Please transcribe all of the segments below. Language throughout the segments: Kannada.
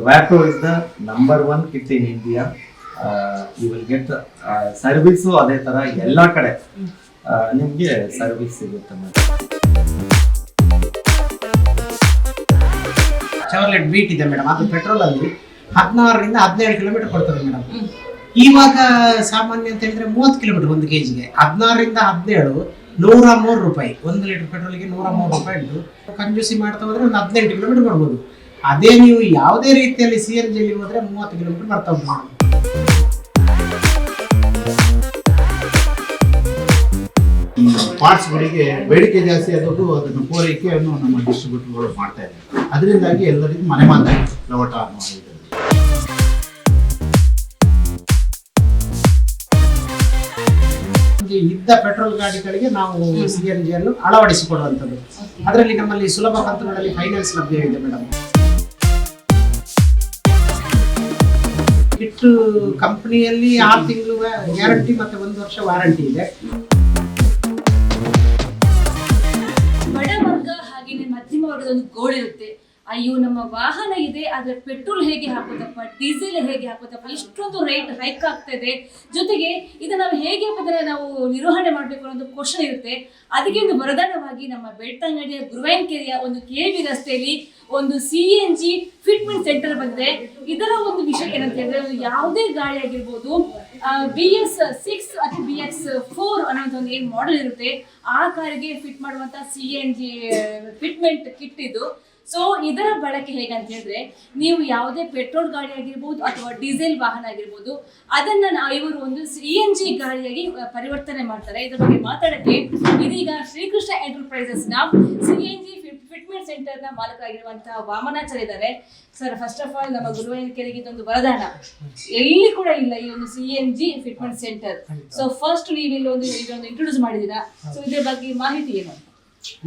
the is the number one kit in India you will get will service ಅದೇ ತರ ಎಲ್ಲ ಕಡೆ. ಆ, ನಿಮ್ಗೆ ಸರ್ವಿಸ್ ಸಿಗುತ್ತೆ ಮೇಡಮ್ ಚವರ್ಲೆಟ್ ಬೀಟ್ ಇದೆ ಮೇಡಮ್. ಅದು ಪೆಟ್ರೋಲ್ ಅಲ್ಲಿ ಹದಿನಾರರಿಂದ ಹದಿನೇಳು ಕಿಲೋಮೀಟರ್ ಕೊಡ್ತದೆ ಮೇಡಮ್. ಇವಾಗ ಸಾಮಾನ್ಯ ಅಂತ ಹೇಳಿದ್ರೆ ಮೂವತ್ತು ಕಿಲೋಮೀಟರ್ ಒಂದು ಕೆಜಿಗೆ ಹದಿನಾರರಿಂದ ಹದಿನೇಳು ನೂರ ಮೂರು ರೂಪಾಯಿ. ಒಂದು ಲೀಟರ್ ಪೆಟ್ರೋಲ್ಗೆ ನೂರ ಮೂರು ರೂಪಾಯಿ ಉಂಟು. ಕಂಜೂಸಿ ಮಾಡ್ತಾ ಹೋದ್ರೆ ಒಂದು ಹದಿನೆಂಟು ಕಿಲೋಮೀಟರ್ ಬರ್ಬೋದು ಅದೇ ನೀವು ಯಾವುದೇ ರೀತಿಯಲ್ಲಿ ಸಿ ಎನ್ ಜಿಯಲ್ಲಿ ಹೋದ್ರೆ ಮೂವತ್ತು ಕಿಲೋಮೀಟರ್ ಬರ್ತಾ ಉಂಟು ಪಾರ್ಟ್ಸ್ಗಳಿಗೆ ಬೇಡಿಕೆ ಜಾಸ್ತಿ ಆದದ್ದು ಅದನ್ನು ಪೂರೈಕೆಯನ್ನು ನಮ್ಮ ಡಿಸ್ಟ್ರಿಬ್ಯೂಟರ್ಗಳು ಮಾಡ್ತಾ ಇದ್ದಾರೆ. ಅದರಿಂದಾಗಿ ಎಲ್ಲರಿಗೂ ಮನೆ ಮಾತಾಡಿ ಲವಟ ಅನ್ನೋ ಇದ್ದ ಪೆಟ್ರೋಲ್ ಗಾಡಿಗಳಿಗೆ ನಾವು ಸಿ ಎನ್ ಜಿಯನ್ನು ಅಳವಡಿಸಿಕೊಡುವಂಥದ್ದು ಅದರಲ್ಲಿ ನಮ್ಮಲ್ಲಿ ಸುಲಭ ಕಂತುಗಳಲ್ಲಿ ಫೈನಾನ್ಸ್ ಲಭ್ಯವಿದೆ ಮೇಡಮ್ ಕಿಟ್ಟು ಕಂಪ್ನಿಯಲ್ಲಿ ಆರು ತಿಂಗಳು ಗ್ಯಾರಂಟಿ ಮತ್ತೆ ಒಂದು ವರ್ಷ ವಾರಂಟಿ ಇದೆ. ಬಡವರ್ಗ ಹಾಗೇನೆ ಮಧ್ಯಮ ವರ್ಗದ ಒಂದು ಗೋಳಿರುತ್ತೆ ಅಯ್ಯೋ ನಮ್ಮ ವಾಹನ ಇದೆ ಆದ್ರೆ ಪೆಟ್ರೋಲ್ ಹೇಗೆ ಹಾಕೋದಪ್ಪ ಡೀಸೆಲ್ ಹೇಗೆ ಹಾಕೋದಪ್ಪ ಇಷ್ಟೊಂದು ರೇಟ್ ಹೈಕ್ ಆಗ್ತಾ ಇದೆ ಜೊತೆಗೆ ಇದು ನಾವು ಹೇಗೆ ಅದನ್ನ ನಾವು ನಿರ್ವಹಣೆ ಮಾಡಬೇಕು ಅನ್ನೋದು ಕ್ವಶನ್ ಇರುತ್ತೆ. ಅದಕ್ಕೆ ಒಂದು ವರದಾನವಾಗಿ ನಮ್ಮ ಬೆಳ್ತಂಗಡಿಯ ಗುರುವಾಯನ್ಕೆರೆಯ ಒಂದು ಕೆ ಬಿ ರಸ್ತೆಯಲ್ಲಿ ಒಂದು C N G fitment centre ಬಂದ್ರೆ ಇದರ ಒಂದು ವಿಷಯ ಏನಂತ ಹೇಳಿದ್ರೆ ಯಾವುದೇ ಗಾಡಿ ಆಗಿರ್ಬೋದು ಬಿ ಎಸ್ ಸಿಕ್ಸ್ ಅಥವಾ ಬಿ ಎಸ್ ಫೋರ್ ಅನ್ನೋದು ಒಂದು ಏನು ಮಾಡೆಲ್ ಇರುತ್ತೆ, ಆ ಕಾರಿಗೆ ಫಿಟ್ ಮಾಡುವಂತ C N G fitment kit ಇದು. ಸೊ ಇದರ ಬಳಕೆ ಅಂತ ಹೇಳಿದ್ರೆ, ನೀವು ಯಾವುದೇ ಪೆಟ್ರೋಲ್ ಗಾಡಿ ಆಗಿರ್ಬೋದು ಅಥವಾ ಡೀಸೆಲ್ ವಾಹನ ಆಗಿರ್ಬೋದು, ಅದನ್ನ ಇವರು ಒಂದು ಸಿ ಎನ್ ಜಿ ಗಾಡಿಯಾಗಿ ಪರಿವರ್ತನೆ ಮಾಡ್ತಾರೆ. ಇದರ ಬಗ್ಗೆ ಮಾತಾಡಕ್ಕೆ ಇದೀಗ ಶ್ರೀಕೃಷ್ಣ ಎಂಟರ್ಪ್ರೈಸಸ್ನ ಸಿ ಎನ್ ಜಿ ಫಿಟ್ಮೆಂಟ್ ಸೆಂಟರ್ನ ಮಾಲಕರಾಗಿರುವಂತಹ ವಾಮನಾಚಾರ್ಯ ಇದ್ದಾರೆ. ಸರ್ ಫಸ್ಟ್ ಆಫ್ ಆಲ್ ನಮ್ಮ ಗುರುವಾಯನಕೆರೆಗೆ ಇದೊಂದು ವರದಾನ. ಎಲ್ಲಿ ಕೂಡ ಇಲ್ಲ ಈ ಒಂದು C N G fitment centre so first ನೀವು ಇಲ್ಲಿ ಒಂದು ಇದೊಂದು ಇಂಟ್ರೊಡ್ಯೂಸ್ ಮಾಡಿದೀರಾ ಸೊ ಇದ್ರ ಬಗ್ಗೆ ಮಾಹಿತಿ ಏನು?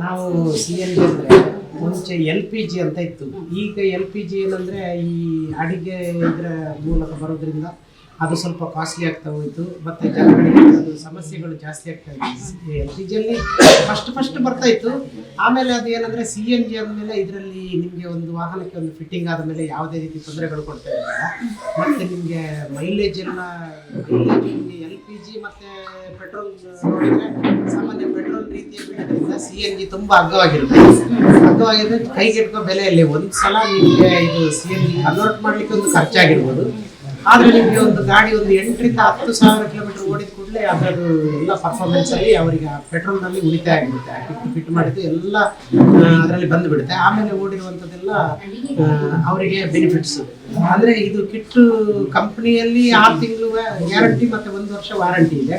ನಾವು ಸಿ ಎನ್ ಜಿ ಅಂದರೆ ಮುಂಚೆ ಎಲ್ ಪಿ ಜಿ ಅಂತ ಇತ್ತು. ಈಗ ಎಲ್ ಪಿ ಜಿ ಏನಂದರೆ ಈ ಅಡಿಗೆ ಇದರ ಮೂಲಕ ಬರೋದ್ರಿಂದ ಅದು ಸ್ವಲ್ಪ ಕಾಸ್ಟ್ಲಿ ಆಗ್ತಾ ಹೋಯಿತು. ಮತ್ತು ಸಮಸ್ಯೆಗಳು ಜಾಸ್ತಿ ಆಗ್ತಾ ಇತ್ತು ಎಲ್ ಪಿ ಜಿಯಲ್ಲಿ ಫಸ್ಟ್ ಫಸ್ಟ್ ಬರ್ತಾ ಇತ್ತು. ಆಮೇಲೆ ಅದು ಏನಂದ್ರೆ ಸಿ ಎನ್ ಜಿ ಆದ್ಮೇಲೆ ಇದರಲ್ಲಿ ನಿಮಗೆ ಒಂದು ವಾಹನಕ್ಕೆ ಒಂದು ಫಿಟ್ಟಿಂಗ್ ಆದಮೇಲೆ ಯಾವುದೇ ರೀತಿ ತೊಂದರೆಗಳು ಕೊಡ್ತಾ ಇರಲಿಲ್ಲ. ಮತ್ತು ನಿಮಗೆ ಮೈಲೇಜ್ ಎಲ್ಲ ಎಲ್ ಪಿ ಜಿ ಮತ್ತು ಪೆಟ್ರೋಲ್ ಸಾಮಾನ್ಯ ಪೆಟ್ರೋಲ್ ರೀತಿಯ ಸಿ ಎನ್ ಜಿ ತುಂಬ ಅಗ್ಗವಾಗಿರುತ್ತೆ ಅಗ್ಗವಾಗಿರೋದು ಕೈಗೆಟ್ಕೋ ಬೆಲೆಯಲ್ಲಿ ಒಂದು ಸಲ ನಿಮಗೆ ಇದು ಸಿ ಎನ್ ಜಿ ಕನ್ವರ್ಟ್ ಮಾಡಲಿಕ್ಕೆ ಒಂದು ಖರ್ಚಾಗಿರ್ಬೋದು. ಆದರೆ ನಿಮಗೆ ಒಂದು ಗಾಡಿ ಒಂದು ಎಂಟರಿಂದ ಹತ್ತು ಸಾವಿರ ಕಿಲೋಮೀಟರ್ ಓಡಿದ ಕೂಡಲೇ ಅದರದ್ದು ಎಲ್ಲ ಪರ್ಫಾರ್ಮೆನ್ಸ್ ಅಲ್ಲಿ ಅವರಿಗೆ ಪೆಟ್ರೋಲ್ನಲ್ಲಿ ಉಳಿತಾಯ ಆಗಿರುತ್ತೆ ಕಿಟ್ ಫಿಟ್ ಮಾಡಿದ್ದು ಎಲ್ಲ ಅದರಲ್ಲಿ ಬಂದು ಬಿಡುತ್ತೆ. ಆಮೇಲೆ ಓಡಿರುವಂತದ್ದೆಲ್ಲ ಆ, ಅವರಿಗೆ ಬೆನಿಫಿಟ್ಸ್ ಅಂದರೆ ಇದು ಕಿಟ್ ಕಂಪ್ನಿಯಲ್ಲಿ ಆರು ತಿಂಗಳು ಗ್ಯಾರಂಟಿ ಮತ್ತೆ ಒಂದು ವರ್ಷ ವಾರಂಟಿ ಇದೆ.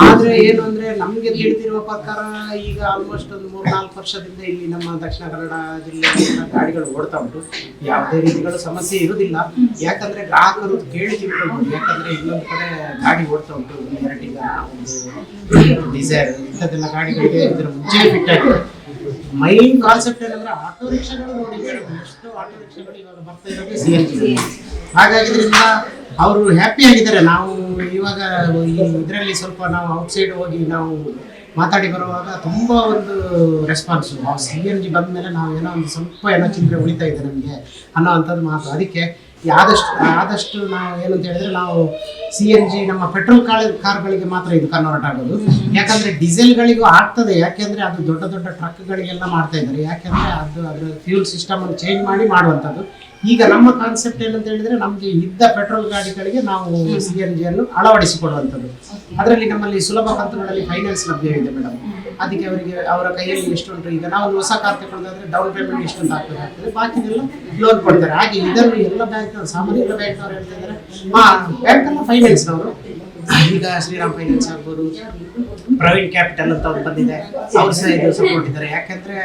ಆದರೆ ಏನು ಅಂದ್ರೆ ನಮಗೆ ತಿಳಿದಿರುವ ಪ್ರಕಾರ ಈಗ ಆಲ್ಮೋಸ್ಟ್ ಒಂದು ಮೂರು ನಾಲ್ಕು ವರ್ಷದಿಂದ ಇಲ್ಲಿ ನಮ್ಮ ದಕ್ಷಿಣ ಕನ್ನಡ ಜಿಲ್ಲೆಯ ಗಾಡಿಗಳು ಓಡ್ತಾ ಉಂಟು. ಯಾವುದೇ ರೀತಿಗಳು ಸಮಸ್ಯೆ ಇರುವುದಿಲ್ಲ. ಯಾಕಂದ್ರೆ ಗ್ರಾಹಕರು ಕೇಳಿ ತಿಳ್ಕೊಳ್ಬೋದು ಯಾಕಂದ್ರೆ ಇನ್ನೊಂದು ಕಡೆ ಗಾಡಿ ಓಡ್ತಾ ಉಂಟು. ಒಂದು ಡಿಸೈರ್ ಇಂಥದ್ದೆಲ್ಲ ಗಾಡಿಗಳಿಗೆ ಇದ್ರ ಮುಂಚೆ ಫಿಟ್ ಆಗಿದೆ. ಮೈನ್ ಕಾನ್ಸೆಪ್ಟ್ ಏನಂದ್ರೆ ಆಟೋ ರಿಕ್ಷಾಗಳು ನೋಡಿ ಎಷ್ಟು ಆಟೋ ರಿಕ್ಷಾಗಳು ಇವಾಗ ಬರ್ತಾ ಇರೋದು ಸಿ ಹಾಗಾಗಿದ್ರಿಂದ ಅವರು ಹ್ಯಾಪಿ ಆಗಿದ್ದಾರೆ. ನಾವು ಇವಾಗ ಇದರಲ್ಲಿ ಸ್ವಲ್ಪ ನಾವು ಔಟ್ಸೈಡ್ ಹೋಗಿ ನಾವು ಮಾತಾಡಿ ಬರುವಾಗ ತುಂಬ ಒಂದು ರೆಸ್ಪಾನ್ಸು ಸಿ ಎನ್ ಜಿ ಬಂದ ಮೇಲೆ ನಾವು ಏನೋ ಒಂದು ಸ್ವಲ್ಪ ಏನೋ ಚಿಂತೆ ಉಳಿತಾ ಇದೆ ನಮಗೆ ಅನ್ನೋ ಅಂಥದ್ದು ಮಾತು. ಅದಕ್ಕೆ ಆದಷ್ಟು ಆದಷ್ಟು ನಾವು ಏನಂತ ಹೇಳಿದ್ರೆ ನಾವು ಸಿ ಎನ್ ಜಿ ನಮ್ಮ ಪೆಟ್ರೋಲ್ ಕಾರ್ ಕಾರ್ಗಳಿಗೆ ಮಾತ್ರ ಇದು ಕನ್ವರ್ಟ್ ಆಗೋದು. ಯಾಕಂದ್ರೆ ಡೀಸೆಲ್ಗಳಿಗೂ ಆಗ್ತದೆ. ಯಾಕೆಂದರೆ ಅದು ದೊಡ್ಡ ದೊಡ್ಡ ಟ್ರಕ್ಗಳಿಗೆಲ್ಲ ಮಾಡ್ತಾ ಇದ್ದಾರೆ. ಯಾಕೆಂದರೆ ಅದು ಅದರ ಫ್ಯೂಲ್ ಸಿಸ್ಟಮ್ ಅನ್ನು ಚೇಂಜ್ ಮಾಡಿ ಮಾಡುವಂಥದ್ದು. ಈಗ ನಮ್ಮ ಕಾನ್ಸೆಪ್ಟ್ ಏನಂತ ಹೇಳಿದ್ರೆ ನಮಗೆ ಇದ್ದ ಪೆಟ್ರೋಲ್ ಗಾಡಿಗಳಿಗೆ ನಾವು ಸಿ ಎನ್ ಜಿಯನ್ನು ಅಳವಡಿಸಿಕೊಡುವಂಥದ್ದು ಅದರಲ್ಲಿ ನಮ್ಮಲ್ಲಿ ಸುಲಭ ಕಂತುಗಳಲ್ಲಿ ಫೈನಾನ್ಸ್ ಲಭ್ಯವಿದೆ ಮೇಡಮ್ ಅದಕ್ಕೆ ಅವರಿಗೆ ಅವರ ಕೈಯಲ್ಲಿ ಎಷ್ಟುಂಟು ಈಗ ನಾವು ಒಂದು ಹೊಸ ಕಾರ್ ತಗೊಳ್ಳೋದಾದ್ರೆ ಡೌನ್ ಪೇಮೆಂಟ್ ಎಷ್ಟುಂಟು ಹಾಕಬೇಕಾಗ್ತದೆ ಎಲ್ಲ ಲೋನ್ ಕೊಡ್ತಾರೆ. ಹಾಗೆ ಇದನ್ನು ಎಲ್ಲ ಬ್ಯಾಂಕ್ ಸಾಮಾನ್ಯ ಎಲ್ಲ ಬ್ಯಾಂಕ್ನವ್ರು ಹೇಳ್ತಾ ಇದ್ದಾರೆ. ಎಲ್ಲ ಫೈನಾನ್ಸ್ನವರು ಈಗ ಶ್ರೀರಾಮ್ ಫೈನಾನ್ಸ್ ಆಗ್ಬೋದು ಪ್ರವೀಣ್ ಕ್ಯಾಪಿಟಲ್ ಅಂತ ಒಂದು ಬಂದಿದೆ. ಅವ್ರು ಸಹ ಇದು ಸಪೋರ್ಟ್ ಇದ್ದಾರೆ. ಯಾಕಂದ್ರೆ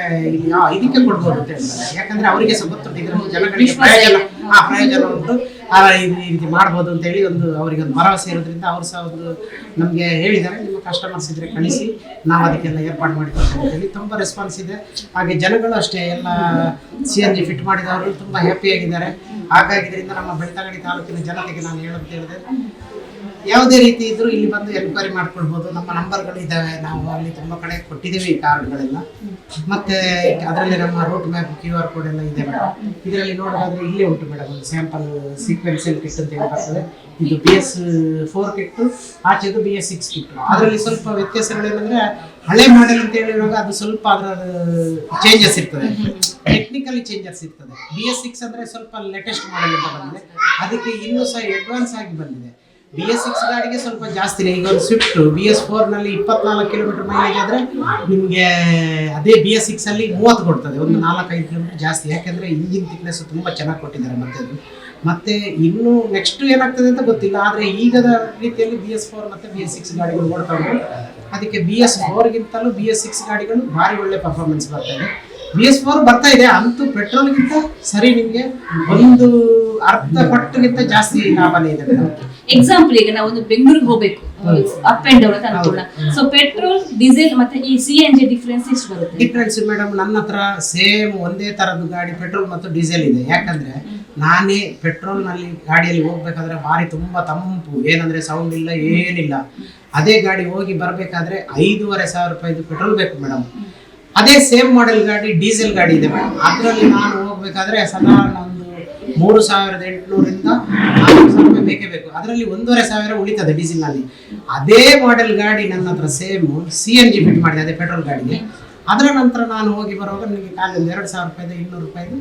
ಇದಕ್ಕೆ ಕೊಡ್ಬೋದು ಅಂತ ಹೇಳ್ತಾರೆ. ಯಾಕಂದ್ರೆ ಅವರಿಗೆ ಸಹ ಇದರಲ್ಲಿ ಜನಗಳಿಗೆ ಪ್ರಯೋಜನ. ಆ ಪ್ರಯೋಜನ ಉಂಟು. ಆ, ರೀತಿ ಮಾಡ್ಬೋದು ಅಂತ ಹೇಳಿ ಒಂದು ಅವರಿಗೆ ಒಂದು ಭರವಸೆ ಇರೋದ್ರಿಂದ ಅವರು ಸಹ ಒಂದು ನಮಗೆ ಹೇಳಿದ್ದಾರೆ. ನಿಮ್ಮ ಕಸ್ಟಮರ್ಸ್ ಇದ್ರೆ ಕಳಿಸಿ. ನಾವು ಅದಕ್ಕೆಲ್ಲ ಏರ್ಪಾಡು ಅಂತ ಹೇಳಿ ತುಂಬ ರೆಸ್ಪಾನ್ಸ್ ಇದೆ. ಹಾಗೆ ಜನಗಳು ಅಷ್ಟೇ ಎಲ್ಲ ಸಿ ಎನ್ ಜಿ ಫಿಟ್ ಮಾಡಿದವರು ತುಂಬ ಹ್ಯಾಪಿಯಾಗಿದ್ದಾರೆ ಹಾಗಾಗಿದ್ದರಿಂದ ನಮ್ಮ ಬೆಳ್ತಂಗಡಿ ತಾಲೂಕಿನ ಜನತೆಗೆ ನಾನು ಹೇಳೋದು ಹೇಳಿದೆ ಯಾವುದೇ ರೀತಿ ಇದ್ರೂ ಇಲ್ಲಿ ಬಂದು ಎನ್ಕ್ವೈರಿ ಮಾಡ್ಕೊಳ್ಬೋದು. ನಮ್ಮ ನಂಬರ್ಗಳು ಇದ್ದಾವೆ ನಾವು ಅಲ್ಲಿ ತುಂಬ ಕಡೆ ಕೊಟ್ಟಿದ್ದೀವಿ ಈ ಕಾರ್ಡ್ಗಳೆಲ್ಲ. ಮತ್ತೆ ಅದರಲ್ಲಿ ನಮ್ಮ route map Q R code ಎಲ್ಲ ಇದೆ ಮೇಡಮ್. ಇದರಲ್ಲಿ ನೋಡೋದಾದ್ರೆ ಇಲ್ಲೇ ಉಂಟು ಮೇಡಮ್. ಒಂದು ಸ್ಯಾಂಪಲ್ ಸೀಕ್ವೆನ್ಸಿಯಲ್ ಕಿಟ್ ಅಂತ ಹೇಳ್ಬಾರ್ತದೆ. ಇದು ಬಿ ಎಸ್ ಫೋರ್ ಕಿಟ್ಟು ಆಚೆದು ಬಿ ಎಸ್ ಸಿಕ್ಸ್ ಕಿಟ್ಟು ಅದರಲ್ಲಿ ಸ್ವಲ್ಪ ವ್ಯತ್ಯಾಸಗಳೇನಂದ್ರೆ ಹಳೆ ಮಾಡೆಲ್ ಅಂತ ಹೇಳಿರುವಾಗ ಅದು ಸ್ವಲ್ಪ ಅದರ ಚೇಂಜಸ್ ಇರ್ತದೆ. ಟೆಕ್ನಿಕಲಿ ಚೇಂಜಸ್ ಇರ್ತದೆ. ಬಿ ಎಸ್ ಸಿಕ್ಸ್ ಅಂದ್ರೆ ಸ್ವಲ್ಪ ಲೇಟೆಸ್ಟ್ ಮಾಡೆಲ್ ಅಂತ ಬಂದಿದೆ. ಅದಕ್ಕೆ ಇನ್ನೂ ಸಹ ಅಡ್ವಾನ್ಸ್ ಆಗಿ ಬಂದಿದೆ. ಬಿ ಎಸ್ ಸಿಕ್ಸ್ ಗಾಡಿಗೆ ಸ್ವಲ್ಪ ಜಾಸ್ತಿನೇ ಈಗ ಒಂದು ಸ್ವಿಫ್ಟ್ ಬಿ ಎಸ್ನಲ್ಲಿ ಇಪ್ಪತ್ನಾಲ್ಕು ಕಿಲೋಮೀಟರ್ ಮೈಲೇಜ್ ಆದ್ರೆ ನಿಮಗೆ ಅದೇ ಬಿ ಎಸ್ ಸಿಕ್ಸ್ ಅಲ್ಲಿ ಮೂವತ್ತು ಕೊಡ್ತದೆ. ಒಂದು ನಾಲ್ಕೈದು ಕಿಲೋಮೀಟರ್ ಜಾಸ್ತಿ. ಯಾಕೆಂದ್ರೆ ಇಂಜಿನ್ ಥಿಕ್ನೆಸ್ ತುಂಬಾ ಚೆನ್ನಾಗಿ ಕೊಟ್ಟಿದ್ದಾರೆ ಮತ್ತೆ ಮತ್ತೆ ಇನ್ನು ನೆಕ್ಸ್ಟ್ ಏನಾಗ್ತದೆ ಅಂತ ಗೊತ್ತಿಲ್ಲ. ಆದ್ರೆ ಈಗದ ರೀತಿಯಲ್ಲಿ ಬಿ ಎಸ್ ಫೋರ್ ಮತ್ತೆ ಬಿ ಎಸ್ ಸಿಕ್ಸ್ ಗಾಡಿಗಳು ಉಂಟು. ಅದಕ್ಕೆ ಬಿ ಎಸ್ ಫೋರ್ಗಿಂತಲೂ ಬಿ ಎಸ್ ಸಿಕ್ಸ್ ಗಾಡಿಗಳು ಭಾರಿ ಒಳ್ಳೆ ಪರ್ಫಾರ್ಮೆನ್ಸ್ ಬರ್ತಾ ಇದೆ. ಬಿ ಎಸ್ ಫೋರ್ ಬರ್ತಾ ಇದೆ. ಅಂತೂ ಪೆಟ್ರೋಲ್ಗಿಂತ ಸರಿ ನಿಮಗೆ ಒಂದು ಅರ್ಧ ಪಟ್ಟುಗಿಂತ ಜಾಸ್ತಿ ಲಾಭನೇ ಇದೆ. ಎಕ್ಸಾಂಪಲ್ ಈಗ ನಾವು ಒಂದು ಬೆಂಗಳೂರಿಗೆ ಹೋಗ್ಬೇಕು. ಅಪ್ ಅಂಡ್ ಡೌನ್ ಅಂತ ಅನ್ಕೊಳ್ಳೋಣ. ಸೊ ಪೆಟ್ರೋಲ್ ಡೀಸೆಲ್ ಮತ್ತೆ ಈ ಸಿ ಎನ್ ಜಿ ಡಿಫ್ರೆನ್ಸ್ ಎಷ್ಟು ಬರುತ್ತೆ? ಡಿಫ್ರೆನ್ಸ್ ಮೇಡಮ್ ನನ್ನ ಹತ್ರ ಸೇಮ್ ಒಂದೇ ತರದ್ದು ಗಾಡಿ ಪೆಟ್ರೋಲ್ ಮತ್ತು ಡೀಸೆಲ್ ಇದೆ. ಯಾಕಂದ್ರೆ ನಾನೇ ಪೆಟ್ರೋಲ್ನಲ್ಲಿ ಗಾಡಿಯಲ್ಲಿ ಹೋಗ್ಬೇಕಾದ್ರೆ ಭಾರಿ ತುಂಬಾ ತಂಪು. ಏನಂದ್ರೆ ಸೌಂಡ್ ಇಲ್ಲ ಏನಿಲ್ಲ. ಅದೇ ಗಾಡಿ ಹೋಗಿ ಬರ್ಬೇಕಾದ್ರೆ ಐದೂವರೆ ಸಾವಿರ ರೂಪಾಯಿದು ಪೆಟ್ರೋಲ್ ಬೇಕು ಮೇಡಮ್ ಅದೇ ಸೇಮ್ ಮಾಡೆಲ್ ಗಾಡಿ ಡೀಸೆಲ್ ಗಾಡಿ ಇದೆ ಮೇಡಮ್ ಅದರಲ್ಲಿ ನಾನು ಹೋಗ್ಬೇಕಾದ್ರೆ ಒಂದು ಮೂರು ಸಾವಿರದ ಎಂಟುನೂರಿಂದ ನಾಲ್ಕು ಸಾವಿರ ರೂಪಾಯಿ ಬೇಕೇ ಬೇಕು. ಅದರಲ್ಲಿ ಒಂದೂವರೆ ಸಾವಿರ ಉಳಿತದೆ ಡೀಸೆಲ್ನಲ್ಲಿ. ಅದೇ ಮಾಡೆಲ್ ಗಾಡಿ ನನ್ನ ಹತ್ರ same C N G fit ಮಾಡಿದೆ, ಅದೇ ಪೆಟ್ರೋಲ್ ಗಾಡಿಗೆ. ಅದರ ನಂತರ ನಾನು ಹೋಗಿ ಬರುವಾಗ ನನಗೆ ಖಾಲಿ ಒಂದು ಎರಡು ಸಾವಿರ ರೂಪಾಯಿದು, ಇನ್ನೂರು ರೂಪಾಯಿದು,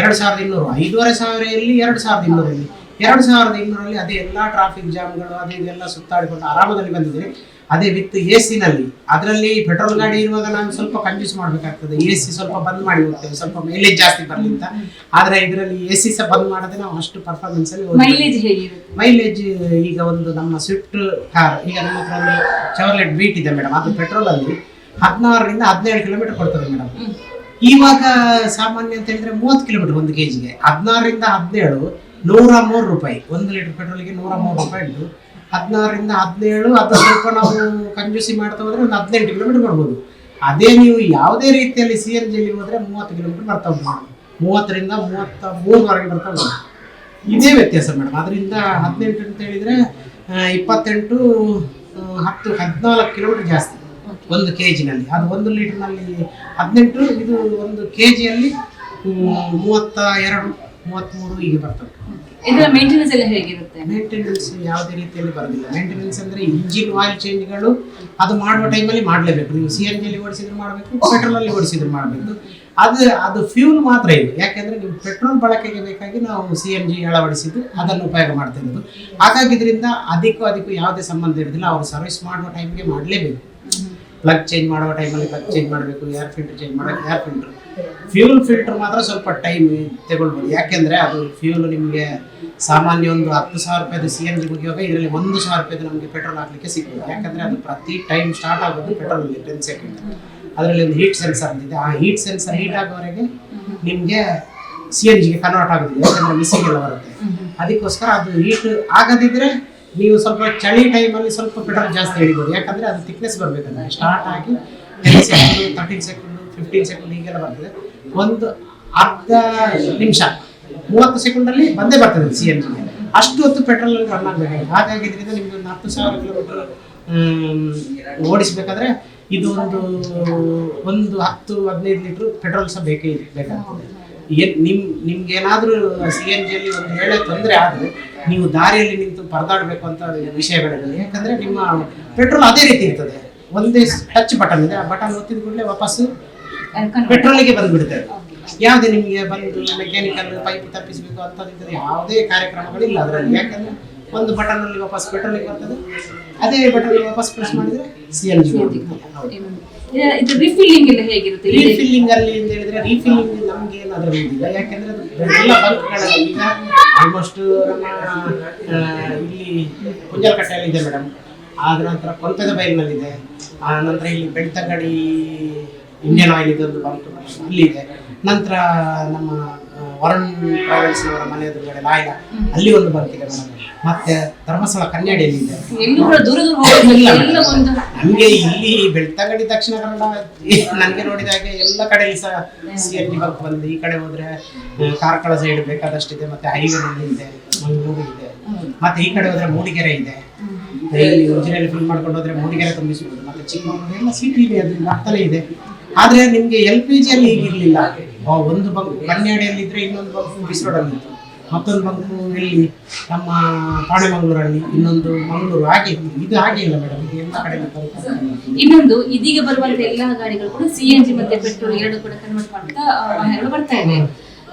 ಎರಡು ಸಾವಿರದ ಇನ್ನೂರು, ಐದೂವರೆ ಸಾವಿರ ಇಲ್ಲಿ ಎರಡು ಸಾವಿರದ ಇನ್ನೂರಲ್ಲಿ ಎರಡು ಸಾವಿರದ ಇನ್ನೂರಲ್ಲಿ ಅದೇ ಎಲ್ಲ ಟ್ರಾಫಿಕ್ ಜಾಮ್ಗಳು ಅದು ಇದೆಲ್ಲ ಸುತ್ತಾಡಿಕೊಂಡು ಆರಾಮದಲ್ಲಿ ಬಂದಿದ್ದೀನಿ. ಅದೇ ವಿತ್ ಎ ಸಿನಲ್ಲಿ ಅದರಲ್ಲಿ ಪೆಟ್ರೋಲ್ ಗಾಡಿ ಇರುವಾಗ ನಾನು ಸ್ವಲ್ಪ ಕನ್ಫ್ಯೂಸ್ ಮಾಡಬೇಕಾಗ್ತದೆ. ಎ ಸಿ ಸ್ವಲ್ಪ ಬಂದ್ ಮಾಡಿ ಹೋಗ್ತೇವೆ ಸ್ವಲ್ಪ ಮೈಲೇಜ್ ಜಾಸ್ತಿ ಬರಲಿ ಅಂತ ಆದ್ರೆ ಇದರಲ್ಲಿ ಎ ಸಿ ಸಹ ಬಂದ್ ಮಾಡದೆ ನಾವು ಅಷ್ಟು ಪರ್ಫಾರ್ಮೆನ್ಸ್ ಅಲ್ಲಿ ಮೈಲೇಜ್ ಈಗ ಒಂದು ನಮ್ಮ ಸ್ವಿಫ್ಟ್ ಕಾರ್ ಈಗ ನಮ್ಮ ಹತ್ರ ಒಂದು ಚವರ್ಲೆಟ್ ಬೀಟ್ ಇದೆ ಮೇಡಮ್ ಅದು ಪೆಟ್ರೋಲ್ ಅಲ್ಲಿ ಹದಿನಾರರಿಂದ ಹದಿನೇಳು ಕಿಲೋಮೀಟರ್ ಕೊಡ್ತದೆ ಮೇಡಮ್ ಇವಾಗ ಸಾಮಾನ್ಯ ಅಂತ ಹೇಳಿದ್ರೆ ಮೂವತ್ತು ಕಿಲೋಮೀಟರ್ ಒಂದು ಕೆಜಿಗೆ ಹದಿನಾರರಿಂದ ಹದಿನೇಳು ನೂರ ಮೂರು ರೂಪಾಯಿ. ಒಂದು ಲೀಟರ್ ಪೆಟ್ರೋಲ್ಗೆ ನೂರ ಮೂರು ರೂಪಾಯಿ ಉಂಟು. ಹದಿನಾರರಿಂದ ಹದಿನೇಳು ಅಥವಾ ಸ್ವಲ್ಪ ನಾವು ಕಂಜೂಸಿ ಮಾಡ್ತಾ ಹೋದ್ರೆ ಒಂದು ಹದಿನೆಂಟು ಕಿಲೋಮೀಟರ್ ಬರ್ಬೋದು ಅದೇ ನೀವು ಯಾವುದೇ ರೀತಿಯಲ್ಲಿ ಸಿ ಎನ್ ಜಿಯಲ್ಲಿ ಹೋದ್ರೆ ಮೂವತ್ತು ಕಿಲೋಮೀಟರ್ ಬರ್ತಾ ಹೋಗ್ಬೋದು ಮೂವತ್ತರಿಂದ ಮೂವತ್ತ ಮೂರವರೆಗೆ ಬರ್ತಾ ಹೋಗ್ಬೋದು ಇದೇ ವ್ಯತ್ಯಾಸ ಮೇಡಮ್. ಅದರಿಂದ ಹದಿನೆಂಟು ಅಂತ ಹೇಳಿದ್ರೆ ಇಪ್ಪತ್ತೆಂಟು ಹತ್ತು, ಹದಿನಾಲ್ಕು ಕಿಲೋಮೀಟರ್ ಜಾಸ್ತಿ ಒಂದು ಕೆ ಜಿನಲ್ಲಿ ಅದು ಒಂದು ಲೀಟರ್ನಲ್ಲಿ ಹದಿನೆಂಟು, ಇದು ಒಂದು ಕೆ ಜಿಯಲ್ಲಿ ಮೂವತ್ತ ಎರಡು, ಮೂವತ್ತ್ಮೂರು ಹೀಗೆ ಬರ್ತದೆ ಇದರ ಮೇಂಟೆನೆನ್ಸ್ ಎಲ್ಲ ಹೇಗಿರುತ್ತೆ? ಮೇಂಟೆನೆನ್ಸ್ ಯಾವುದೇ ರೀತಿಯಲ್ಲಿ ಬರೋದಿಲ್ಲ. ಮೇಂಟೆನೆನ್ಸ್ ಅಂದ್ರೆ ಇಂಜಿನ್ ಆಯಿಲ್ ಚೇಂಜ್ಗಳು ಅದು ಮಾಡುವ ಟೈಮಲ್ಲಿ ಮಾಡಲೇಬೇಕು. ನೀವು ಸಿ ಎನ್ ಜಿಯಲ್ಲಿ ಓಡಿಸಿದ್ರು ಮಾಡಬೇಕು ಪೆಟ್ರೋಲಲ್ಲಿ ಓಡಿಸಿದ್ರು ಮಾಡಬೇಕು. ಅದು ಅದು ಫ್ಯೂಲ್ ಮಾತ್ರ ಇದು. ಯಾಕೆಂದ್ರೆ ನೀವು ಪೆಟ್ರೋಲ್ ಬಳಕೆಗೆ ಬೇಕಾಗಿ ನಾವು ಸಿ ಎನ್ ಜಿ ಅಳವಡಿಸಿದ್ದು ಅದನ್ನು ಉಪಯೋಗ ಮಾಡ್ತಾ ಇರೋದು. ಹಾಗಾಗಿ ಇದರಿಂದ ಅದಕ್ಕೂ ಅದಕ್ಕೂ ಯಾವುದೇ ಸಂಬಂಧ ಇರೋದಿಲ್ಲ. ಅವರು ಸರ್ವಿಸ್ ಮಾಡುವ ಟೈಮ್ಗೆ ಮಾಡಲೇಬೇಕು. ಪ್ಲಗ್ ಚೇಂಜ್ ಮಾಡುವ ಟೈಮಲ್ಲಿ ಪ್ಲಗ್ ಚೇಂಜ್ ಮಾಡಬೇಕು ಏರ್ ಫಿಲ್ಟರ್ ಚೇಂಜ್ ಮಾಡಬೇಕು ಏರ್ ಫಿಲ್ಟರ್ ಫ್ಯೂಲ್ ಫಿಲ್ಟರ್ ಮಾತ್ರ ಸ್ವಲ್ಪ ಟೈಮ್ ತಗೊಳ್ಬೋದು. ಯಾಕೆಂದ್ರೆ ಅದು ಫ್ಯೂಲ್ ನಿಮಗೆ ಸಾಮಾನ್ಯ ಒಂದು ಹತ್ತು ಸಾವಿರ ರೂಪಾಯಿದು ಸಿ ಎನ್ ಜಿ ಮುಗಿಯುವಾಗ ಇದರಲ್ಲಿ ಒಂದು ಸಾವಿರ ರೂಪಾಯಿದು ನಮಗೆ ಪೆಟ್ರೋಲ್ ಹಾಕಲಿಕ್ಕೆ ಸಿಗ್ಬೋದು. ಯಾಕಂದ್ರೆ ಅದು ಪ್ರತಿ ಟೈಮ್ ಸ್ಟಾರ್ಟ್ ಆಗೋದು ಪೆಟ್ರೋಲ್ ಟೆನ್ ಸೆಕೆಂಡ್ ಅದರಲ್ಲಿ ಒಂದು ಹೀಟ್ ಸೆನ್ಸರ್ ಅಂತಿದೆ ಆ ಹೀಟ್ ಸೆನ್ಸರ್ ಹೀಟ್ ಆಗೋವರೆಗೆ ನಿಮಗೆ ಸಿ ಎನ್ ಜಿಗೆ ಕನ್ವರ್ಟ್ ಆಗೋದಿಲ್ಲ. ಯಾಕಂದ್ರೆ ಮಿಸ್ಸಿಂಗ್ ಎಲ್ಲ ಬರುತ್ತೆ. ಅದಕ್ಕೋಸ್ಕರ ಅದು ಹೀಟ್ ಆಗದಿದ್ರೆ ನೀವು ಸ್ವಲ್ಪ ಚಳಿ ಟೈಮಲ್ಲಿ ಸ್ವಲ್ಪ ಪೆಟ್ರೋಲ್ ಜಾಸ್ತಿ ಹಿಡಿಬೋದು. ಯಾಕಂದ್ರೆ ಅದು ಥಿಕ್ನೆಸ್ ಬರಬೇಕಲ್ಲ. ಸ್ಟಾರ್ಟ್ ಆಗಿ ten second thirteen second fifteen second ಹೀಗೆಲ್ಲ ಬರ್ತದೆ ಒಂದು ಅರ್ಧ ನಿಮಿಷ, ಮೂವತ್ತು ಸೆಕೆಂಡಲ್ಲಿ ಬಂದೇ ಬರ್ತದೆ ಸಿ ಎನ್ ಜಿ ಅಷ್ಟು ಹೊತ್ತು ಪೆಟ್ರೋಲ್ ರನ್ ಆಗಬೇಕಾಗಿದೆ ಹಾಗಾಗಿ ಇದರಿಂದ ನಿಮ್ಗೆ ಒಂದು ಹತ್ತು ಸಾವಿರ ಕಿಲೋಮೀಟರ್ ಓಡಿಸ್ಬೇಕಾದ್ರೆ ಇದು ಒಂದು ಒಂದು ಹತ್ತು, ಹದಿನೈದು ಲೀಟ್ರ್ ಪೆಟ್ರೋಲ್ ಸಹ ಬೇಕೇ ಬೇಕಾಗ್ತದೆ. ಏನ್ ನಿಮ್ ನಿಮ್ಗೆ ಏನಾದ್ರೂ ಸಿ ಎನ್ ಜಿಯಲ್ಲಿ ಒಂದು ವೇಳೆ ತೊಂದರೆ ಆದ್ರೆ ನೀವು ದಾರಿಯಲ್ಲಿ ನಿಂತು ಪರದಾಡಬೇಕು ಅಂತ ವಿಷಯಗಳಿರಲಿ ಯಾಕಂದ್ರೆ ನಿಮ್ಮ ಪೆಟ್ರೋಲ್ ಅದೇ ರೀತಿ ಇರ್ತದೆ. ಒಂದೇ ಟಚ್ ಬಟನ್ ಇದೆ. ಆ ಬಟನ್ ಒತ್ತಿದ ಕೂಡಲೇ ವಾಪಸ್ಸು ಪೆಟ್ರೋಲಿಗೆ ಬಂದ್ಬಿಡುತ್ತೆ ಯಾವುದೇ ನಿಮಗೆ ಬಂದು ಮೆಕ್ಯಾನಿಕಲ್ ಪೈಪ್ ತಪ್ಪಿಸಬೇಕು ಅಂತದ್ದು ಯಾವುದೇ ಕಾರ್ಯಕ್ರಮಗಳಿಲ್ಲ ಅದರಲ್ಲಿ. ಯಾಕಂದ್ರೆ ಒಂದು ಬಟನ್ ಅಲ್ಲಿ ವಾಪಸ್ ಪೆಟ್ರೋಲಿಗೆ ಬರ್ತದೆ. ಅದೇ ಬಟನ್ ವಾಪಸ್ ಪ್ರೆಸ್ ಮಾಡಿದ್ರೆ ಸಿ ಎಲ್ ಜಿ ಇದು ರಿಫಿಲ್ಲಿಂಗ್ ಎಲ್ಲ ಹೇಗಿರುತ್ತೆ? ರೀಫಿಲ್ಲಿಂಗ್ ಅಲ್ಲಿ ಅಂತ ಹೇಳಿದ್ರೆ ರೀಫಿಲ್ಲಿಂಗ್ ನಮ್ಗೆ ಏನು ಅದರಲ್ಲಿ ಇದಿಲ್ಲ. ಯಾಕಂದ್ರೆ ಅದು ಎಲ್ಲ ಬಂಕ್ಗಳಲ್ಲಿ ಈಗ ಆಲ್ಮೋಸ್ಟ್ ನಮ್ಮ ಇಲ್ಲಿ ಕುಂಜಲಕಟ್ಟೆಯಲ್ಲಿ ಇದೆ ಮೇಡಮ್ ಆದ ನಂತರ ಕೊಂಪೆದ ಬೈಲ್ನಲ್ಲಿದೆ ಆ ನಂತರ ಇಲ್ಲಿ ಬೆಳ್ತಂಗಡಿ ಇಂಡಿಯನ್ ಆಯಿಲ್ ಇದೊಂದು ಬಂತು ಅಲ್ಲಿ ಇದೆ ನಂತರ ನಮ್ಮ ವರುಣ್ ಟ್ರಾವೆಲ್ಸ್ನವರ ಮನೆ ಎದುರುಗಡೆ ಲಾಯ್ಲ ಅಲ್ಲಿ ಒಂದು ಬರ್ತಿದೆ ಮತ್ತೆ ಧರ್ಮಸ್ಥಳ ಕನ್ನಡಿಯಲ್ಲಿ ಇದೆ. ನಮಗೆ ಇಲ್ಲಿ ಬೆಳ್ತಂಗಡಿ ದಕ್ಷಿಣ ಕನ್ನಡ ನನಗೆ ನೋಡಿದ ಹಾಗೆ ಎಲ್ಲ ಕಡೆ ಸಹ ಸಿ ಎನ್ ಬಂದಿದೆ ಈ ಕಡೆ ಹೋದ್ರೆ ಕಾರ್ಕಳ ಸೈಡ್ ಬೇಕಾದಷ್ಟಿದೆ ಮತ್ತೆ ಹೈವೇನಲ್ಲಿ ಇದೆ ಮಂಗಳೂರು ಇದೆ. ಮತ್ತೆ ಈ ಕಡೆ ಹೋದ್ರೆ ಮೂಡಿಗೆರೆ ಇದೆ. ಡೈಲಿ ಉಜಿರೆಯಲ್ಲಿ ಫಿಲ್ ಮಾಡ್ಕೊಂಡು ಹೋದ್ರೆ ಮೂಡಿಗೆರೆ ತುಂಬಿಸ್ಬೋದು. ಮತ್ತೆ ಚಿಕ್ಕಮಗಳೂರು ಎಲ್ಲ ಸಿಟಿ ಇದೆ ಅದು ಆಗ್ತಲೇ ಇದೆ. ಆದ್ರೆ ನಿಮ್ಗೆ ಎಲ್ ಪಿ ಜಿಯಲ್ಲಿ ಈಗಿರ್ಲಿಲ್ಲ ಆ, ಒಂದು ಬಂಕು ಕನ್ನಡಿಯಲ್ಲಿ ಇದ್ರೆ ಇನ್ನೊಂದು ಬಂಕು ಬಿಸ್ರೋಡಲ್ಲಿ ಇತ್ತು ಮತ್ತೊಂದು ಬಂಕು ಇಲ್ಲಿ ನಮ್ಮ ಪಾಣೆಮಂಗ್ಳೂರಲ್ಲಿ ಇನ್ನೊಂದು ಮಂಗಳೂರು. ಹಾಗೆ. ಇದು ಹಾಗೆ ಇಲ್ಲ ಮೇಡಮ್ ಇದು ಎಲ್ಲ ಕಡೆ ಇನ್ನೊಂದು ಇದೀಗ ಬರುವಂತ ಎಲ್ಲಾ ಗಾಡಿಗಳು ಕೂಡ ಸಿ ಎನ್ ಜಿ ಮತ್ತೆ ಪೆಟ್ರೋಲ್ ಎರಡು ಕೂಡ ಕನ್ವರ್ಟ್ ಮಾಡ್ತಾ ಬರ್ತಾ ಇದೆ.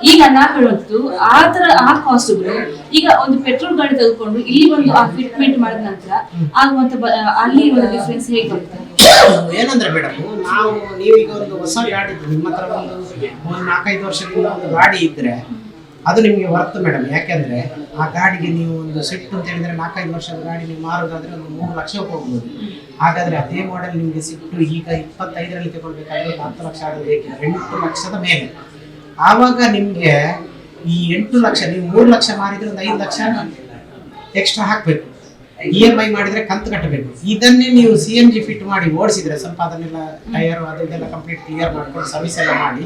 ಈಗ ನಾ ಹೇಳೋದು ಆ ತರ ಆ ಕಾಸ್ಟ್ಗಳು ಈಗ ಒಂದು ಪೆಟ್ರೋಲ್ ಗಾಡಿ ತೆಗೆದುಕೊಂಡು ಇಲ್ಲಿ ಒಂದು ಆ ಫಿಟ್ಮೆಂಟ್ ಮಾಡಿದ ನಂತರ ಆಗುವಂತ ಅಲ್ಲಿ ಒಂದು ಡಿಫ್ರೆನ್ಸ್ ಹೇಗೆ ಏನಂದ್ರೆ ಮೇಡಮ್ ನಾವು ನೀವೀಗ ಒಂದು ಹೊಸ ಗಾಡಿ ನಿಮ್ಮ ಹತ್ರ ಒಂದು ಒಂದು ನಾಲ್ಕೈದು ವರ್ಷದಿಂದ ಒಂದು ಗಾಡಿ ಇದ್ರೆ ಅದು ನಿಮಗೆ ವರ್ತ್ ಮೇಡಮ್ ಯಾಕೆಂದ್ರೆ ಆ ಗಾಡಿಗೆ ನೀವು ಒಂದು ಸೆಟ್ ಅಂತ ಹೇಳಿದ್ರೆ ನಾಲ್ಕೈದು ವರ್ಷದ ಗಾಡಿ ನೀವು ಮಾರೋದಾದ್ರೆ ಒಂದು ಮೂರು ಲಕ್ಷ ಹೋಗ್ಬೋದು. ಹಾಗಾದ್ರೆ ಅದೇ ಮಾಡೆಲ್ ನಿಮಗೆ ಸಿಟ್ಟು ಈಗ ಇಪ್ಪತ್ತೈದರಲ್ಲಿ ತಗೊಳ್ಬೇಕಾದ್ರೆ ಒಂದು ಹತ್ತು ಲಕ್ಷ ಆಗಬೇಕು ಎಂಟು ಲಕ್ಷದ ಮೇಲೆ. ಆವಾಗ ನಿಮಗೆ ಈ ಎಂಟು ಲಕ್ಷ, ನೀವು ಮೂರು ಲಕ್ಷ ಮಾರಿದ್ರೆ ಒಂದು ಐದು ಲಕ್ಷ ಎಕ್ಸ್ಟ್ರಾ ಹಾಕಬೇಕು. ಇ ಎಂ ಐ ಮಾಡಿದ್ರೆ ಕಂತು ಕಟ್ಟಬೇಕು. ಇದನ್ನೇ ನೀವು ಸಿ ಎನ್ ಜಿ ಫಿಟ್ ಮಾಡಿ ಓಡಿಸಿದ್ರೆ, ಸ್ವಲ್ಪ ಅದನ್ನೆಲ್ಲ ಟೈರ್ ಅದನ್ನೆಲ್ಲ ಕಂಪ್ಲೀಟ್ ಕ್ಲಿಯರ್ ಮಾಡ್ಕೊಂಡು ಸರ್ವಿಸ್ ಎಲ್ಲ ಮಾಡಿ,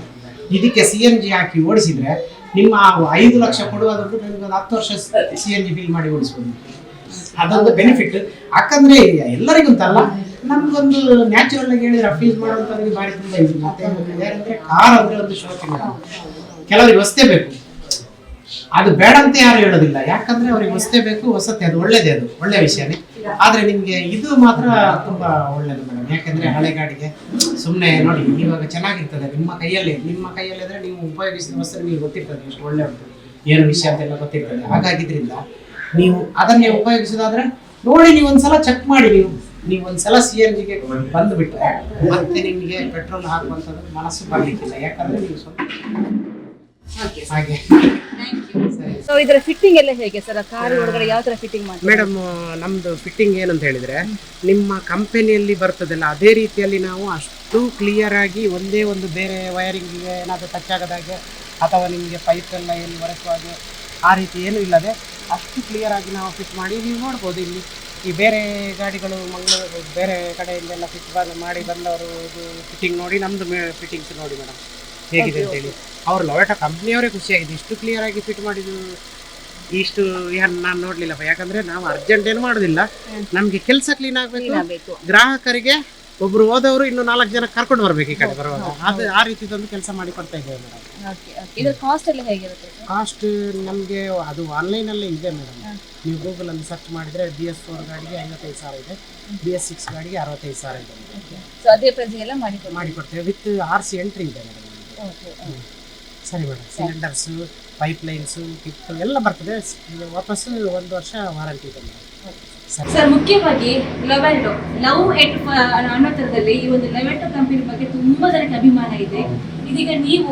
ಇದಕ್ಕೆ ಸಿ ಎನ್ ಜಿ ಹಾಕಿ ಓಡಿಸಿದ್ರೆ ನಿಮ್ಮ ಐದು ಲಕ್ಷ ಕೊಡುವ ನಿಮ್ಗೆ ಒಂದು ಹತ್ತು ವರ್ಷ ಸಿ ಎನ್ ಜಿ ಬಿಲ್ ಮಾಡಿ ಓಡಿಸ್ಬೋದು. ಅದೊಂದು ಬೆನಿಫಿಟ್ ಯಾಕಂದ್ರೆ ಎಲ್ಲರಿಗೂ ಅಂತಲ್ಲ ನಮ್ಗೊಂದು ನ್ಯಾಚುರಲ್ ಆಗಿ ಹೇಳಿದ್ರೆ ಅಫೀಸ್ ಮಾಡುವಂಥವ್ರಿಗೆ ಭಾರಿ ತುಂಬ ಇದೆ. ಮತ್ತೆ ಯಾರಂದ್ರೆ ಕಾರ್ ಅಂದ್ರೆ ಒಂದು ಶೋಕಿ ಮೇಡಮ್ ಕೆಲವರಿಗೆ ಹೊಸ್ತೇ ಬೇಕು. ಅದು ಬೇಡ ಅಂತ ಯಾರು ಹೇಳೋದಿಲ್ಲ. ಯಾಕಂದ್ರೆ ಅವ್ರಿಗೆ ಹೊಸ್ತೇ ಬೇಕು ಹೊಸತೆ ಅದು ಒಳ್ಳೇದೇ ಅದು. ಒಳ್ಳೆ ವಿಷಯನೇ. ಆದ್ರೆ ನಿಮ್ಗೆ ಇದು ಮಾತ್ರ ತುಂಬಾ ಒಳ್ಳೇದು ಮೇಡಮ್. ಯಾಕಂದ್ರೆ ಹಳೆ ಗಾಡಿಗೆ ಸುಮ್ಮನೆ ನೋಡಿ, ಇವಾಗ ಚೆನ್ನಾಗಿರ್ತದೆ. ನಿಮ್ಮ ಕೈಯಲ್ಲಿ ನಿಮ್ಮ ಕೈಯಲ್ಲಿ ಅಂದ್ರೆ ನೀವು ಉಪಯೋಗಿಸಿದ ವಸ್ತು ನಿಮಗೆ ಗೊತ್ತಿರ್ತದೆ ಎಷ್ಟು ಒಳ್ಳೆ ಉಂಟು. ಏನು ವಿಷಯ ಅಂತೆಲ್ಲ ಗೊತ್ತಿರ್ತದೆ. ಹಾಗಾಗಿದ್ರಿಂದ ನೀವು ಅದನ್ನೇ ಉಪಯೋಗಿಸೋದಾದ್ರೆ ನೋಡಿ ನೀವು ಒಂದ್ಸಲ ಚೆಕ್ ಮಾಡಿ ನೀವು. ನೀವು ಒಂದ್ಸಲ ಸಿ ಎನ್ ಜಿಗೆ ಬಂದುಬಿಟ್ರೆ ಮತ್ತೆ ನಿಮಗೆ ಪೆಟ್ರೋಲ್ ಹಾಕುವಂಥದ್ದು ಮನಸ್ಸು ಬರ್ಲಿಕ್ಕಿಲ್ಲ. ಯಾಕಂದ್ರೆ ನೀವು ಸ್ವಲ್ಪ ಹಾಗೆ. ಸರಿ. ಸೊ ಇದರ ಫಿಟ್ಟಿಂಗ್ ಎಲ್ಲ ಹೇಗೆ ಸರ್ ಕಾರ್ ಒಳಗಡೆ ಯಾವ ತರ ಫಿಟ್ಟಿಂಗ್ ಮಾಡಿ ಮೇಡಮ್ ನಮ್ದು ಫಿಟ್ಟಿಂಗ್ ಏನಂತ ಹೇಳಿದ್ರೆ ನಿಮ್ಮ ಕಂಪನಿಯಲ್ಲಿ ಬರ್ತದಲ್ಲ ಅದೇ ರೀತಿಯಲ್ಲಿ ನಾವು ಅಷ್ಟು ಕ್ಲಿಯರ್ ಆಗಿ ಒಂದೇ ಒಂದು ಬೇರೆ ವೈರಿಂಗ್ಗೆ ಏನಾದರೂ ಟಚ್ ಆಗದಾಗೆ ಅಥವಾ ನಿಮಗೆ ಪೈಪ್ ಎಲ್ಲ ಏನು ಒರೆಸುವಾಗೆ ಆ ರೀತಿ ಏನೂ ಇಲ್ಲದೆ ಅಷ್ಟು ಕ್ಲಿಯರ್ ಆಗಿ ನಾವು ಫಿಟ್ ಮಾಡಿ ನೀವು ನೋಡ್ಬೋದು ಇಲ್ಲಿ. ಈ ಬೇರೆ ಗಾಡಿಗಳು ಮಂಗಳೂರು ಬೇರೆ ಕಡೆಯಿಂದೆಲ್ಲ ಫಿಟ್ ಮಾಡಿ ಬಂದವರು ಇದು ಫಿಟ್ಟಿಂಗ್ ನೋಡಿ ನಮ್ದು ಫಿಟ್ಟಿಂಗ್ಸ್ ನೋಡಿ ಮೇಡಮ್ ಹೇಗಿದೆ ಅಂತ ಹೇಳಿ ಅವ್ರು ಲೊಯೋಟ ಕಂಪ್ನಿಯವರೇ ಖುಷಿಯಾಗಿದೆ. ಇಷ್ಟು ಕ್ಲಿಯರ್ ಆಗಿ ಫಿಟ್ ಮಾಡಿದ್ದು ಇಷ್ಟು ಏನು ನಾನು ನೋಡ್ಲಿಲ್ಲಪ್ಪ. ಯಾಕಂದ್ರೆ ನಾವು ಅರ್ಜೆಂಟ್ ಏನು ಮಾಡೋದಿಲ್ಲ. ನಮಗೆ ಕೆಲಸ ಕ್ಲೀನ್ ಆಗಬೇಕು. ಗ್ರಾಹಕರಿಗೆ ಒಬ್ರು ಹೋದವರು ಇನ್ನು ನಾಲ್ಕು ಜನ ಕರ್ಕೊಂಡು ಬರ್ಬೇಕು ಈ ಕಡೆ ಬರುವಾಗ. ಅದು ಆ ರೀತಿದೊಂದು ಕೆಲಸ ಮಾಡಿ ಕೊಡ್ತಾ ಇದ್ದೇವೆ ಮೇಡಮ್ ಇದರ ಕಾಸ್ಟ್ ಎಲ್ಲ ಹೇಗಿರುತ್ತೆ? ಕಾಸ್ಟ್ ನಮಗೆ ಅದು ಆನ್ಲೈನಲ್ಲೇ ಇದೆ ಮೇಡಮ್ ನೀವು ಗೂಗಲ್ ಅಲ್ಲಿ ಸರ್ಚ್ ಮಾಡಿದ್ರೆ ಬಿ ಎಸ್ ಫೋರ್ ಗಾಡಿಗೆ ಐವತ್ತೈದು ಸಾವಿರ ಇದೆ. ಬಿ ಎಸ್ ಸಿಕ್ಸ್ ಗಾಡಿಗೆ ಅರವತ್ತೈದು ಸಾವಿರ ಇದೆ ಸೊ ಅದೇ ಪ್ರೈಸ್ ಎಲ್ಲ ಮಾಡಿ ಮಾಡಿ ಮಾಡಿಕೊಡ್ತೇವೆ ವಿತ್ ಆರ್ ಸಿ ಎಂಟ್ರಿ ಇದೆ ಮೇಡಮ್ ಸರಿ madam cylinders pipe lines kit ಎಲ್ಲ ಬರ್ತದೆ. ಇದು ವಾಪಸ್ಸು ಒಂದು ವರ್ಷ ವಾರಂಟಿ ಇದೆ ಮೇಡಮ್ ಸರಿ ಮುಖ್ಯವಾಗಿ ಲವೆಂಡೋ ಲವ್ ಎಟ್ ಅನ್ನೋ ಥರದಲ್ಲಿ ಈ ಒಂದು ಲವೆಂಡೋ ಕಂಪನಿ ಬಗ್ಗೆ ತುಂಬಾ ಜನಕ್ಕೆ ಅಭಿಮಾನ ಇದೆ. ಇದೀಗ ನೀವು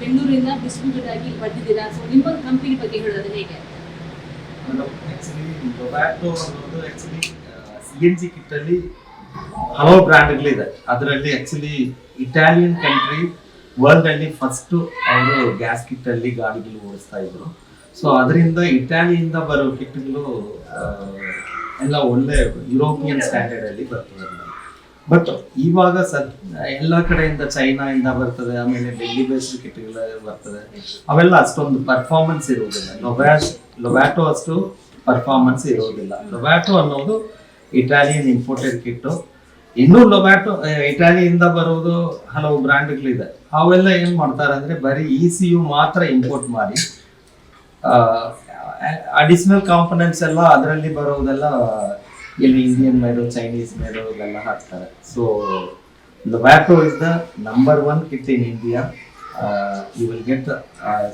ಬೆಂಗಳೂರಿಂದ ಡಿಸ್ಟ್ರಿಬ್ಯೂಟರ್ ಆಗಿ ಬಂದಿದ್ದೀರಾ ಸೊ ನಿಮ್ಮ ಕಂಪನಿ ಬಗ್ಗೆ ಹೇಳೋದು ಹೇಗೆ? ಆಕ್ಚುಲಿ ಟೊಬ್ಯಾಟೊ ಅನ್ನೋದು actually C N G kit ಅಲ್ಲಿ ಹಲವು ಬ್ರ್ಯಾಂಡ್ಗಳಿದೆ. ಅದರಲ್ಲಿ ಆಕ್ಚುಲಿ ಇಟಾಲಿಯನ್ ಕಂಟ್ರಿ ವರ್ಲ್ಡ್ ಅಲ್ಲಿ ಫಸ್ಟ್ ಅವರು ಗ್ಯಾಸ್ ಕಿಟ್ ಅಲ್ಲಿ ಗಾಡಿಗಳು ಓಡಿಸ್ತಾ ಇದ್ರು. ಸೊ ಅದರಿಂದ ಇಟಾಲಿಯಿಂದ ಬರೋ ಕಿಟ್ಗಳು ಎಲ್ಲ ಒಳ್ಳೆ ಯುರೋಪಿಯನ್ ಸ್ಟ್ಯಾಂಡರ್ಡ್ ಅಲ್ಲಿ ಬರ್ತದೆ ಬಟ್ ಇವಾಗ ಸದ್ ಎಲ್ಲ ಕಡೆಯಿಂದ ಚೈನಾಯಿಂದ ಬರ್ತದೆ ಆಮೇಲೆ ಡೆಲ್ಲಿ ಬೇಸ್ಡ್ ಕಿಟ್ಗಳ ಬರ್ತದೆ. ಅವೆಲ್ಲ ಅಷ್ಟೊಂದು ಪರ್ಫಾರ್ಮೆನ್ಸ್ ಇರುವುದಿಲ್ಲ ಲೊಬ್ಯಾಶ್ ಲೊಬ್ಯಾಟೊ ಅಷ್ಟು ಪರ್ಫಾರ್ಮೆನ್ಸ್ ಇರುವುದಿಲ್ಲ ಲೊಬ್ಯಾಟೊ ಅನ್ನೋದು ಇಟಾಲಿಯನ್ ಇಂಪೋರ್ಟೆಡ್ ಕಿಟ್ಟು ಇನ್ನೂ ಲೊಬ್ಯಾಟೊ ಇಟಾಲಿಯಿಂದ ಬರುವುದು ಹಲವು ಬ್ರ್ಯಾಂಡ್ಗಳಿದೆ ಅವೆಲ್ಲ ಏನು ಮಾಡ್ತಾರೆ ಅಂದ್ರೆ ಬರೀ ಇ ಸಿ ಯು ಮಾತ್ರ ಇಂಪೋರ್ಟ್ ಮಾಡಿ ಅಡಿಷನಲ್ ಕಾಂಪೊನೆಂಟ್ಸ್ ಎಲ್ಲ ಅದರಲ್ಲಿ ಬರೋದೆಲ್ಲ ಇಲ್ಲಿ ಇಂಡಿಯನ್ ಮೇಡು ಚೈನೀಸ್ ಮೇಡು ಇವೆಲ್ಲ ಹಾಕ್ತಾರೆ. So Lovato is the number one kit in India you will get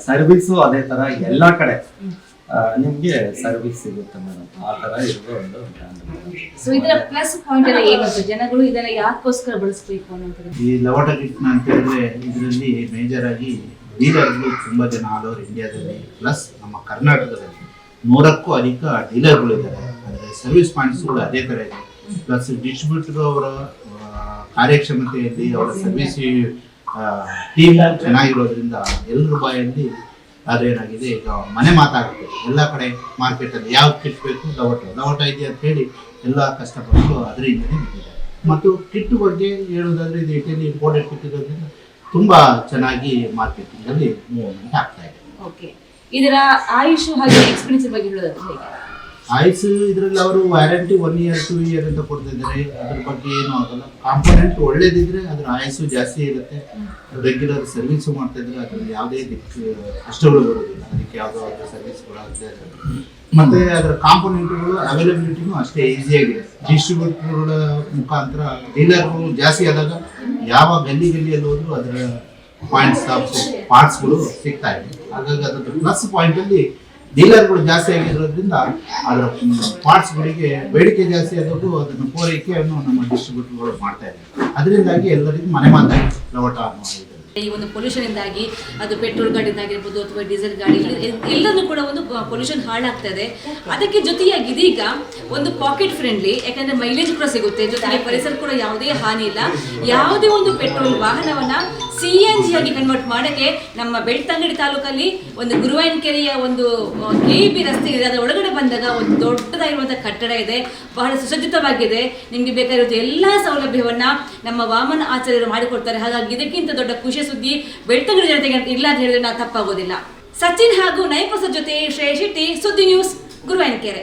service ಅದೇ ತರ ಎಲ್ಲ ಕಡೆ. ನಿಮಗೆ ಸರ್ವಿಸ್ ಸಿಗುತ್ತೆ ಮೇಡಮ್ ಆ ತರ ಇರೋ ಒಂದು ಸೊ ಇದರ ಪ್ಲಸ್ ಪಾಯಿಂಟ್ ಎಲ್ಲ ಏನಂತ ಜನಗಳು ಇದನ್ನ ಯಾಕೋಸ್ಕರ ಬಳಸಬೇಕು ಅನ್ನೋದು ಈ ಲವಟ ಕಿಟ್ನ ಅಂತ ಹೇಳಿದ್ರೆ ಇದರಲ್ಲಿ ಮೇಜರ್ ಆಗಿ ಡೀಲರ್ಗಳು ತುಂಬ ಜನ ಆಲ್ ಇಂಡಿಯಾದಲ್ಲಿ ಪ್ಲಸ್ ನಮ್ಮ ಕರ್ನಾಟಕದಲ್ಲಿ ನೂರಕ್ಕೂ ಅಧಿಕ ಡೀಲರ್ಗಳು ಇದ್ದಾರೆ. ಅಂದರೆ ಸರ್ವಿಸ್ ಪಾಯಿಂಟ್ಸ್ ಕೂಡ ಅದೇ ಥರ ಇದೆ. ಪ್ಲಸ್ ಡಿಸ್ಟ್ರಿಬ್ಯೂಟರ್ ಅವರ ಕಾರ್ಯಕ್ಷಮತೆಯಲ್ಲಿ ಅವರ ಸರ್ವಿಸ್ ಟೀಮ್ ಚೆನ್ನಾಗಿರೋದ್ರಿಂದ ಎಲ್ಲರ ಬಾಯಲ್ಲಿ ಅದೇನಾಗಿದೆ ಈಗ ಮನೆ ಮಾತಾಗುತ್ತೆ. ಎಲ್ಲ ಕಡೆ ಮಾರ್ಕೆಟಲ್ಲಿ ಯಾವ ಕಿಟ್ ಬೇಕು ಲವಟ ಲವಟ ಇದೆ ಅಂತ ಹೇಳಿ ಎಲ್ಲ ಕಷ್ಟಪಟ್ಟು ಅದರಿಂದಲೇ ಮತ್ತು ಕಿಟ್ ಬಗ್ಗೆ ಹೇಳೋದಾದ್ರೆ ಇದು ಇಟಲಿ ಇಂಪಾರ್ಟೆಂಟ್ ಕಿಟ್ ಇರೋದ್ರಿಂದ ತುಂಬ ಚೆನ್ನಾಗಿ ಮಾರ್ಕೆಟಿಂಗ್ ಅಲ್ಲಿ ಮೂವ್ಮೆಂಟ್ ಆಗ್ತಾ ಇದೆ. ಓಕೆ. ಇದರ ಆಯುಷ್ ಹಾಗೆ ಎಕ್ಸ್ಪೀರಿಯನ್ಸ್ ಬಗ್ಗೆ ಹೇಗೆ? ಆಯ್ಸ್ ಇದರಲ್ಲಿ ಅವರು warranty one year two year ಅಂತ ಕೊಡ್ತಿದ್ದಾರೆ. ಅದ್ರ ಬಗ್ಗೆ ಏನೂ ಆಗಲ್ಲ. ಕಾಂಪೋನೆಂಟ್ ಒಳ್ಳೇದಿದ್ರೆ ಅದ್ರ ಆಯಸ್ಸು ಜಾಸ್ತಿ ಇರುತ್ತೆ. ರೆಗ್ಯುಲರ್ ಸರ್ವಿಸ್ ಮಾಡ್ತಾ ಇದ್ರೆ ಅದ್ರಲ್ಲಿ ಯಾವುದೇ ಕಷ್ಟಗಳು ಬರೋದಿಲ್ಲ. ಅದಕ್ಕೆ ಯಾವುದೋ ಅದ್ರ ಇರುತ್ತೆ ಮತ್ತೆ ಅದರ ಕಾಂಪೋನೆಂಟ್ಗಳು ಅವೈಲಬಿಲಿಟಿನೂ ಅಷ್ಟೇ ಈಸಿಯಾಗಿದೆ ಡಿಸ್ಟ್ರಿಬ್ಯೂಟರ್ಗಳ ಮುಖಾಂತರ ಡೀಲರ್ಗಳು ಜಾಸ್ತಿ ಆದಾಗ ಯಾವ ಗಲ್ಲಿ ಗಲ್ಲಿಯಲ್ಲಿ ಹೋದ್ರು ಅದರ ಪಾಯಿಂಟ್ಸ್ ಪಾರ್ಟ್ಸ್ಗಳು ಸಿಗ್ತಾ ಇದೆ ಹಾಗಾಗಿ ಅದ್ರ ಪ್ಲಸ್ ಪಾಯಿಂಟಲ್ಲಿ ಡೀಲರ್ಗಳು ಜಾಸ್ತಿ ಆಗಿರೋದ್ರಿಂದ ಅದರ ಪಾರ್ಟ್ಸ್ಗಳಿಗೆ ಬೇಡಿಕೆ ಜಾಸ್ತಿ ಆದದ್ದು ಅದನ್ನು ಪೂರೈಕೆಯನ್ನು ನಮ್ಮ ಡಿಸ್ಟ್ರಿಬ್ಯೂಟರ್ಗಳು ಮಾಡ್ತಾ ಇದ್ದಾರೆ ಅದರಿಂದಾಗಿ ಎಲ್ಲರಿಗೂ ಮನೆ ಮಾತಾಗಿ ಲವಟ ಇದರಲ್ಲಿ. ಈ ಒಂದು ಪೊಲ್ಯೂಷನ್ ಇಂದಾಗಿ, ಅದು ಪೆಟ್ರೋಲ್ ಗಾಡಿದಾಗಿರ್ಬೋದು ಅಥವಾ ಡೀಸೆಲ್ ಗಾಡಿ ಎಲ್ಲದೂ ಕೂಡ ಒಂದು ಪೊಲ್ಯೂಷನ್ ಹಾಳಾಗ್ತದೆ. ಅದಕ್ಕೆ ಜೊತೆಯಾಗಿ ಇದೀಗ ಒಂದು ಪಾಕೆಟ್ ಫ್ರೆಂಡ್ಲಿ ಯಾಕಂದ್ರೆ ಮೈಲೇಜ್ ಕೂಡ ಸಿಗುತ್ತೆ. ಜೊತೆಗೆ ಪರಿಸರ ಕೂಡ ಯಾವುದೇ ಹಾನಿ ಇಲ್ಲ ಯಾವುದೇ ಒಂದು ಪೆಟ್ರೋಲ್ ವಾಹನವನ್ನ ಸಿ ಎನ್ ಜಿ ಆಗಿ ಕನ್ವರ್ಟ್ ಮಾಡಕ್ಕೆ ನಮ್ಮ ಬೆಳ್ತಂಗಡಿ ತಾಲೂಕಲ್ಲಿ ಒಂದು ಗುರುವಾಯನಕೆರೆಯ ಒಂದು ಕೆ ಬಿ ರಸ್ತೆ ಇದೆ. ಅದರ ಒಳಗಡೆ ಬಂದಾಗ ಒಂದು ದೊಡ್ಡದಾಗಿರುವಂತಹ ಕಟ್ಟಡ ಇದೆ. ಬಹಳ ಸುಸಜ್ಜಿತವಾಗಿದೆ. ನಿಮಗೆ ಬೇಕಾಗಿರುವ ಎಲ್ಲ ಸೌಲಭ್ಯವನ್ನ ನಮ್ಮ ವಾಮನ ಆಚಾರ್ಯರು ಮಾಡಿಕೊಡ್ತಾರೆ. ಹಾಗಾಗಿ ಇದಕ್ಕಿಂತ ದೊಡ್ಡ ಖುಷಿ ಸುದ್ದಿ ಬೆಳ್ತಂಗಡಿ ಜನತೆಗೆ ಇಲ್ಲ ಅಂತ ಹೇಳಿದ್ರೆ ನಾವು ತಪ್ಪಾಗೋದಿಲ್ಲ. ಸಚಿನ್ ಹಾಗೂ ನೈಪಸ ಜೊತೆ ಶ್ರೇಯ ಶೆಟ್ಟಿ ಸುದ್ದಿ ನ್ಯೂಸ್ ಗುರುವಾಯನಕೆರೆ